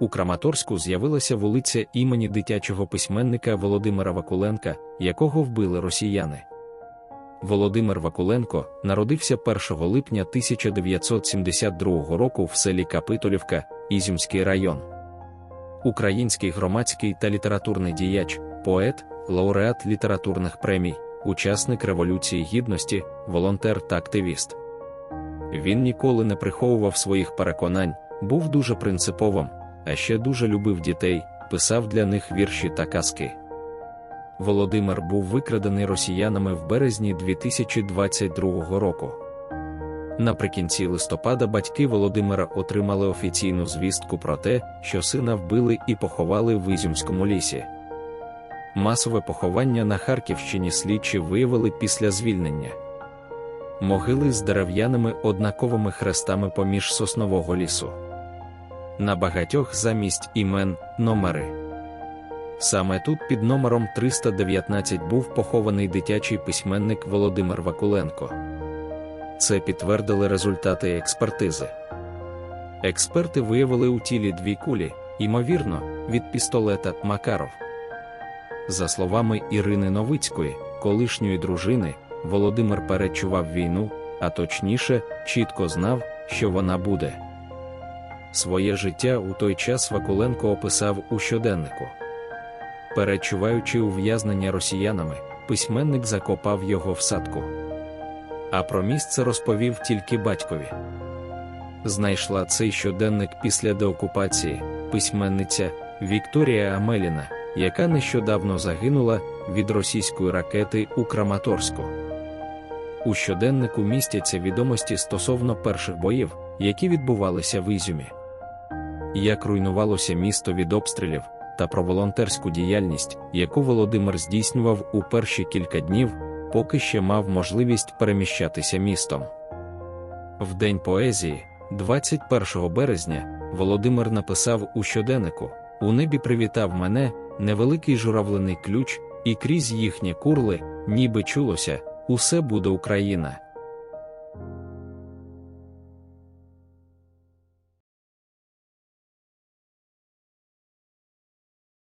у Краматорську з'явилася вулиця імені дитячого письменника Володимира Вакуленка, якого вбили росіяни. Володимир Вакуленко народився 1 липня 1972 року в селі Капитолівка, Ізюмський район. Український громадський та літературний діяч, поет, лауреат літературних премій, учасник Революції Гідності, волонтер та активіст. Він ніколи не приховував своїх переконань, був дуже принциповим, а ще дуже любив дітей, писав для них вірші та казки. Володимир був викрадений росіянами в березні 2022 року. Наприкінці листопада батьки Володимира отримали офіційну звістку про те, що сина вбили і поховали в Ізюмському лісі. Масове поховання на Харківщині слідчі виявили після звільнення. Могили з дерев'яними однаковими хрестами поміж соснового лісу. На багатьох замість імен номери. Саме тут під номером 319 був похований дитячий письменник Володимир Вакуленко. Це підтвердили результати експертизи. Експерти виявили у тілі дві кулі, ймовірно, від пістолета Макаров. За словами Ірини Новицької, колишньої дружини, Володимир перечував війну, а точніше, чітко знав, що вона буде. Своє життя у той час Вакуленко описав у щоденнику. Перечуваючи ув'язнення росіянами, письменник закопав його в садку. А про місце розповів тільки батькові. Знайшла цей щоденник після деокупації письменниця Вікторія Амеліна, яка нещодавно загинула від російської ракети у Краматорську. У щоденнику містяться відомості стосовно перших боїв, які відбувалися в Ізюмі. Як руйнувалося місто від обстрілів, та про волонтерську діяльність, яку Володимир здійснював у перші кілька днів, поки ще мав можливість переміщатися містом. В День поезії, 21 березня, Володимир написав у щоденнику: У небі привітав мене невеликий журавлений ключ, і крізь їхні курли, ніби чулося, усе буде Україна.